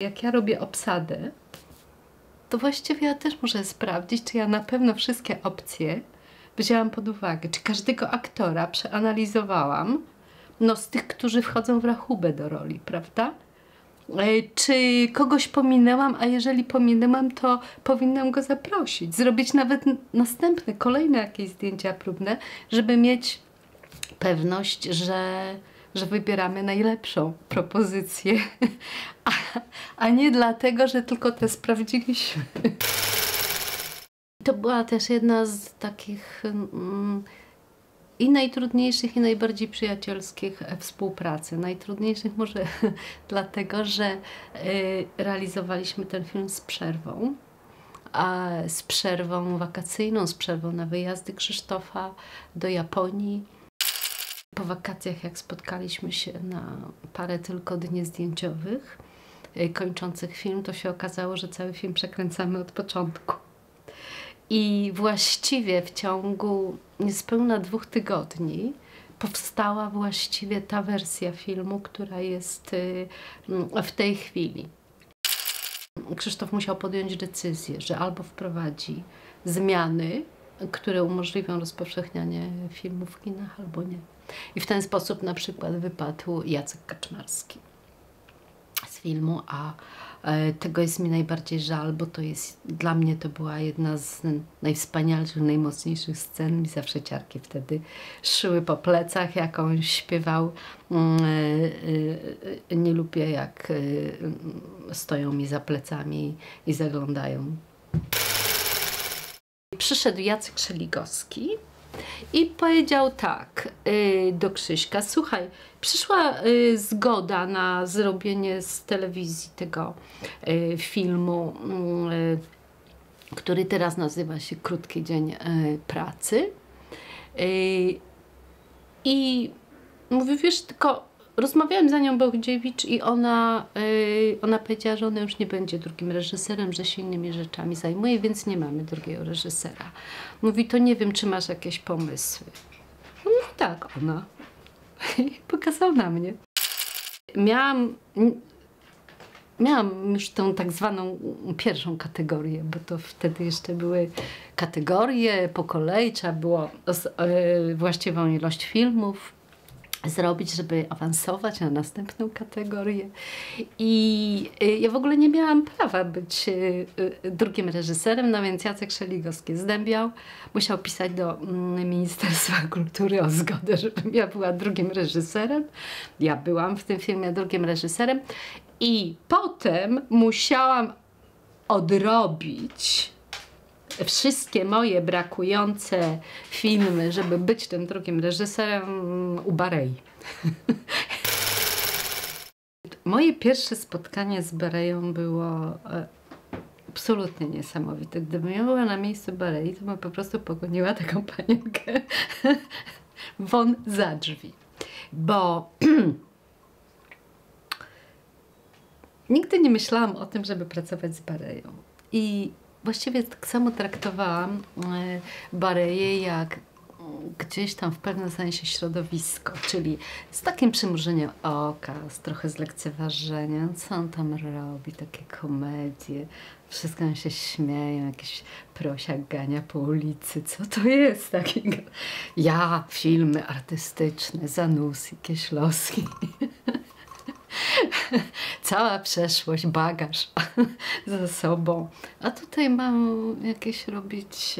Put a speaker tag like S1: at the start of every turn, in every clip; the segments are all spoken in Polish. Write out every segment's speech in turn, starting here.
S1: Jak ja robię obsadę, to właściwie ja też muszę sprawdzić, czy ja na pewno wszystkie opcje wzięłam pod uwagę, czy każdego aktora przeanalizowałam, no z tych, którzy wchodzą w rachubę do roli, prawda? E, Czy kogoś pominęłam, a jeżeli pominęłam, to powinnam go zaprosić, zrobić nawet następne, kolejne jakieś zdjęcia próbne, żeby mieć pewność, że, że wybieramy najlepszą propozycję, a, a nie dlatego, że tylko te sprawdziliśmy. To była też jedna z takich mm, i najtrudniejszych, i najbardziej przyjacielskich e, współpracy. Najtrudniejszych może dlatego, że y, realizowaliśmy ten film z przerwą. A z przerwą wakacyjną, z przerwą na wyjazdy Krzysztofa do Japonii. Po wakacjach, jak spotkaliśmy się na parę tylko dni zdjęciowych, y, kończących film, to się okazało, że cały film przekręcamy od początku. I właściwie w ciągu niespełna dwóch tygodni powstała właściwie ta wersja filmu, która jest y, mm, w tej chwili. Krzysztof musiał podjąć decyzję, że albo wprowadzi zmiany, które umożliwią rozpowszechnianie filmu w kinach, albo nie. I w ten sposób na przykład wypadł Jacek Kaczmarski z filmu, a e, tego jest mi najbardziej żal, bo to jest, dla mnie to była jedna z najwspanialszych, najmocniejszych scen. Mi zawsze ciarki wtedy szyły po plecach, jak on śpiewał mm, e, e, nie lubię jak mm, stoją mi za plecami i zaglądają. Przyszedł Jacek Szeligowski i powiedział tak y, do Krzyśka, słuchaj, przyszła y, zgoda na zrobienie z telewizji tego y, filmu, który teraz nazywa się Krótki Dzień Pracy. I mówię, wiesz, tylko rozmawiałem z Anią Bołdziewicz i ona, y, ona powiedziała, że ona już nie będzie drugim reżyserem, że się innymi rzeczami zajmuje, więc nie mamy drugiego reżysera. Mówi, to nie wiem, czy masz jakieś pomysły. No tak, ona. Pokazał na mnie. Miałam, miałam już tą tak zwaną pierwszą kategorię, bo to wtedy jeszcze były kategorie po kolei, trzeba było y, właściwą ilość filmów zrobić, żeby awansować na następną kategorię. I y, ja w ogóle nie miałam prawa być y, y, drugim reżyserem, no więc Jacek Szeligowski zdębiał. Musiał pisać do mm, Ministerstwa Kultury o zgodę, żebym ja była drugim reżyserem. Ja byłam w tym filmie drugim reżyserem. I potem musiałam odrobić wszystkie moje brakujące filmy, żeby być tym drugim reżyserem u Barei. Moje pierwsze spotkanie z Bareją było e, absolutnie niesamowite. Gdybym ja była na miejscu Barei, to bym po prostu pogoniła taką panienkę won za drzwi. Bo nigdy nie myślałam o tym, żeby pracować z Bareją. I właściwie tak samo traktowałam e, Bareję jak mm, gdzieś tam w pewnym sensie środowisko, czyli z takim przymrużeniem oka, z trochę z lekceważeniem, co on tam robi, takie komedie, wszystko się śmieją, jakieś prosiak gania po ulicy, co to jest takiego? Ja, filmy artystyczne, Zanussi, Kieślowski. Cała przeszłość, bagaż ze sobą. A tutaj mam jakieś robić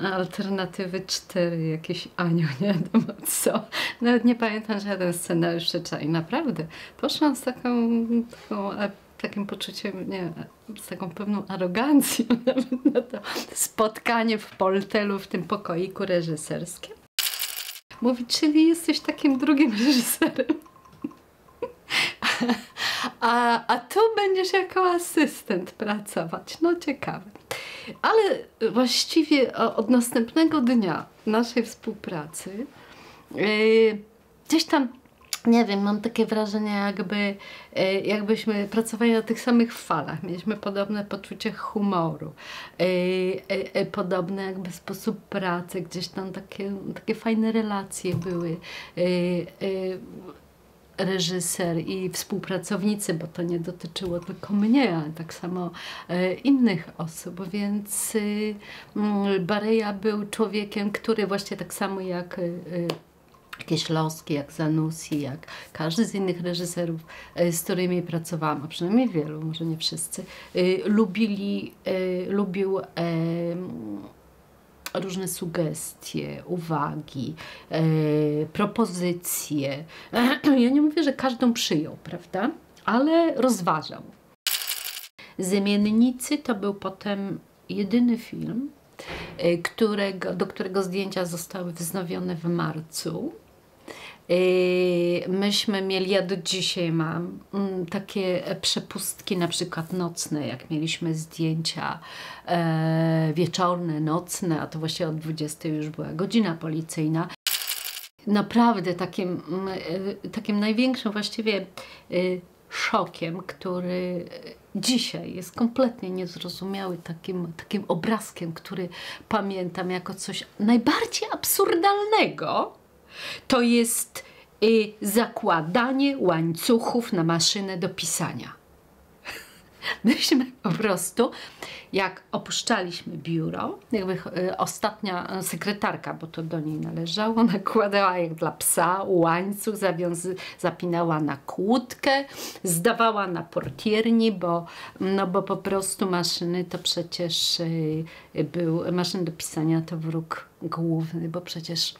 S1: e, alternatywy cztery, jakieś Aniu, nie wiadomo co. Nawet nie pamiętam żaden scenariusz przeczytać. I naprawdę poszłam z taką, taką e, takim poczuciem, nie z taką pewną arogancją nawet na to spotkanie w Poltelu, w tym pokoiku reżyserskim. Mówi, czyli jesteś takim drugim reżyserem. A, a tu będziesz jako asystent pracować. No ciekawe. Ale właściwie od następnego dnia naszej współpracy yy, gdzieś tam, nie wiem, mam takie wrażenie, jakby, yy, jakbyśmy pracowali na tych samych falach. Mieliśmy podobne poczucie humoru, yy, yy, podobny jakby sposób pracy, gdzieś tam takie, takie fajne relacje były. Reżyser i współpracownicy, bo to nie dotyczyło tylko mnie, ale tak samo e, innych osób, więc y, mm, Bareja był człowiekiem, który właśnie tak samo jak y, y, Kieślowski, jak Zanussi, jak każdy z innych reżyserów, e, z którymi pracowałam, a przynajmniej wielu, może nie wszyscy, lubili, lubił różne sugestie, uwagi, e, propozycje. Ja nie mówię, że każdą przyjął, prawda? Ale rozważał. Zemiennicy to był potem jedyny film, e, którego, do którego zdjęcia zostały wznowione w marcu myśmy mieli, ja do dzisiaj mam mm, takie przepustki na przykład nocne, jak mieliśmy zdjęcia e, wieczorne, nocne, a to właśnie od 20 już była godzina policyjna. Naprawdę takim, mm, e, takim największym właściwie e, szokiem, który dzisiaj jest kompletnie niezrozumiały, takim, takim obrazkiem, który pamiętam jako coś najbardziej absurdalnego, to jest y, zakładanie łańcuchów na maszynę do pisania. Myśmy po prostu, jak opuszczaliśmy biuro, jakby y, ostatnia sekretarka, bo to do niej należało, nakładała jak dla psa łańcuch, zawiązy, zapinała na kłódkę, zdawała na portierni, bo, no bo po prostu maszyny to przecież y, był, maszyn do pisania to wróg główny, bo przecież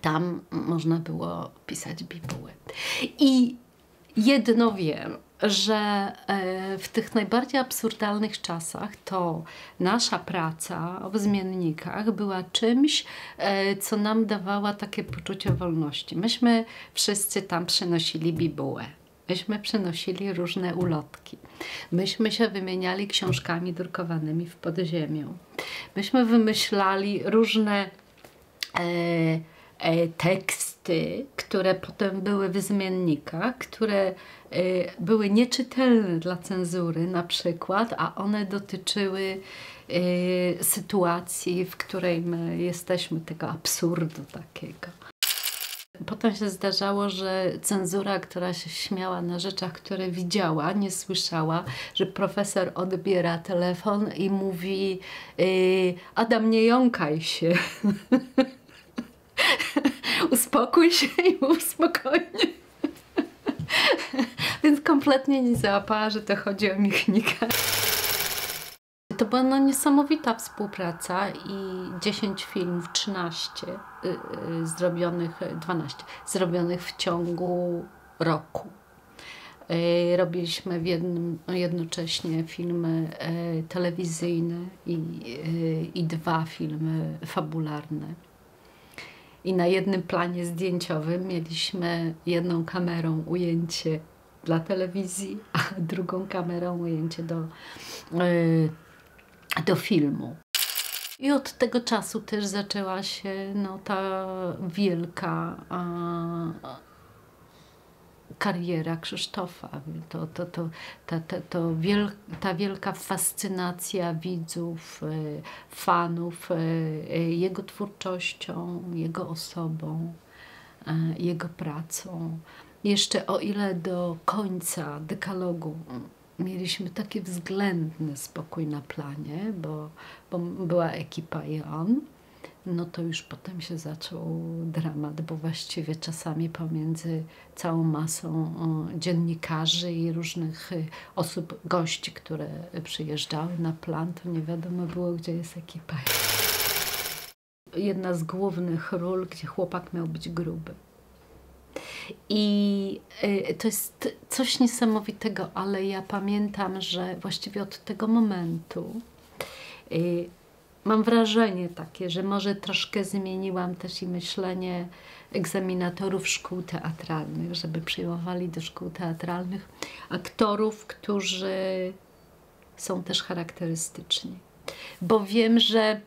S1: tam można było pisać bibuły. I jedno wiem, że e, w tych najbardziej absurdalnych czasach to nasza praca w zmiennikach była czymś, e, co nam dawała takie poczucie wolności. Myśmy wszyscy tam przynosili bibułę. Myśmy przynosili różne ulotki. Myśmy się wymieniali książkami drukowanymi w podziemiu. Myśmy wymyślali różne e, teksty, które potem były w zmiennikach, które e, były nieczytelne dla cenzury na przykład, a one dotyczyły e, sytuacji, w której my jesteśmy, tego absurdu takiego. Potem się zdarzało, że cenzura, która się śmiała na rzeczach, które widziała, nie słyszała, że profesor odbiera telefon i mówi Adam, nie jąkaj się. uspokój się i mów spokojnie. Więc kompletnie nie załapała, że to chodzi o Michnika. To była no niesamowita współpraca i 10 filmów, 13 y, y, zrobionych, 12 zrobionych w ciągu roku. Y, robiliśmy w jednym, jednocześnie filmy y, telewizyjne i, y, i dwa filmy fabularne i na jednym planie zdjęciowym mieliśmy jedną kamerą ujęcie dla telewizji, a drugą kamerą ujęcie do, yy, do filmu. I od tego czasu też zaczęła się no, ta wielka kariera Krzysztofa. To, to, to, ta, ta, to wiel, ta wielka fascynacja widzów, e, fanów e, e, jego twórczością, jego osobą, jego pracą. Jeszcze o ile do końca dekalogu mieliśmy taki względny spokój na planie, bo, bo była ekipa i on, no to już potem się zaczął dramat, bo właściwie czasami pomiędzy całą masą dziennikarzy i różnych y, osób, gości, które przyjeżdżały na plan, to nie wiadomo było, gdzie jest ekipa. Jedna z głównych ról, gdzie chłopak miał być gruby. I y, to jest coś niesamowitego, ale ja pamiętam, że właściwie od tego momentu y, mam wrażenie takie, że może troszkę zmieniłam też i myślenie egzaminatorów szkół teatralnych, żeby przyjmowali do szkół teatralnych aktorów, którzy są też charakterystyczni. Bo wiem, że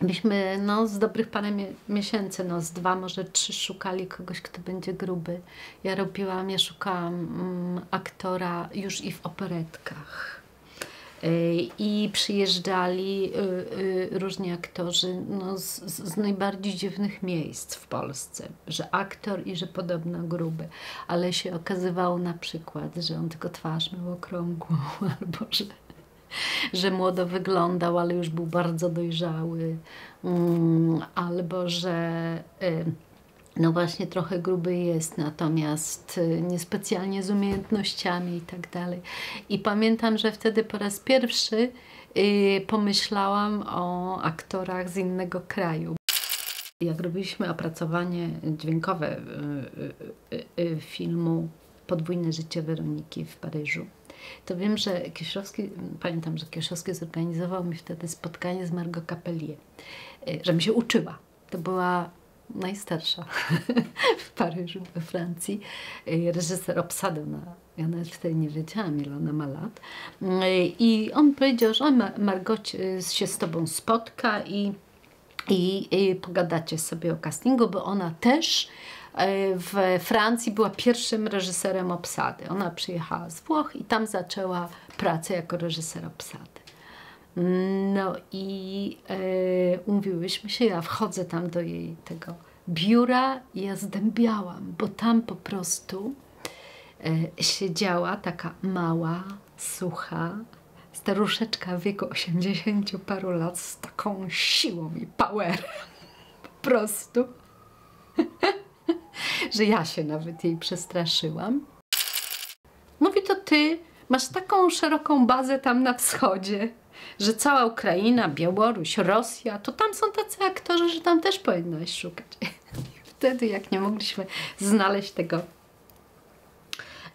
S1: myśmy no, z dobrych parę miesięcy, no, z dwa, może trzy szukali kogoś, kto będzie gruby. Ja robiłam, ja szukałam mm, aktora już i w operetkach I przyjeżdżali różni aktorzy no, z, z najbardziej dziwnych miejsc w Polsce, że aktor i że podobno gruby, ale się okazywało na przykład, że on tylko twarz miał okrągłą, albo że że młodo wyglądał, ale już był bardzo dojrzały, mm, albo że y, no właśnie trochę gruby jest, natomiast y, niespecjalnie z umiejętnościami i tak dalej. I pamiętam, że wtedy po raz pierwszy y, pomyślałam o aktorach z innego kraju. Jak robiliśmy opracowanie dźwiękowe filmu Podwójne życie Weroniki w Paryżu, to wiem, że Kieślowski, pamiętam, że Kieślowski zorganizował mi wtedy spotkanie z Margot Capelier, y, żebym się uczyła. To była najstarsza w Paryżu, we Francji, y, reżyser obsady na ja nawet wtedy nie wiedziałam, ile ona ma lat. Y, I on powiedział, że Margot się z tobą spotka i, i, i pogadacie sobie o castingu, bo ona też w Francji była pierwszym reżyserem obsady. Ona przyjechała z Włoch i tam zaczęła pracę jako reżyser obsady. No i umówiłyśmy się, ja wchodzę tam do jej tego biura i ja zdębiałam, bo tam po prostu e, siedziała taka mała, sucha, staruszeczka w wieku 80 paru lat z taką siłą i powerem. Po prostu. że ja się nawet jej przestraszyłam. Mówi to ty masz taką szeroką bazę tam na wschodzie, że cała Ukraina, Białoruś, Rosja, to tam są tacy aktorzy, że tam też powinnaś szukać. Wtedy, jak nie mogliśmy znaleźć tego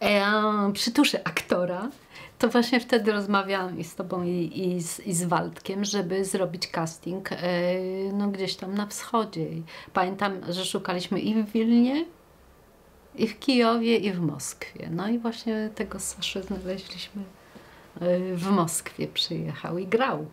S1: e, przytuszy aktora, to właśnie wtedy rozmawiałam i z tobą i, i, z, i z Waldkiem, żeby zrobić casting e, no, gdzieś tam na wschodzie. I pamiętam, że szukaliśmy i w Wilnie, i w Kijowie, i w Moskwie. No i właśnie tego Saszę znaleźliśmy w Moskwie, przyjechał i grał.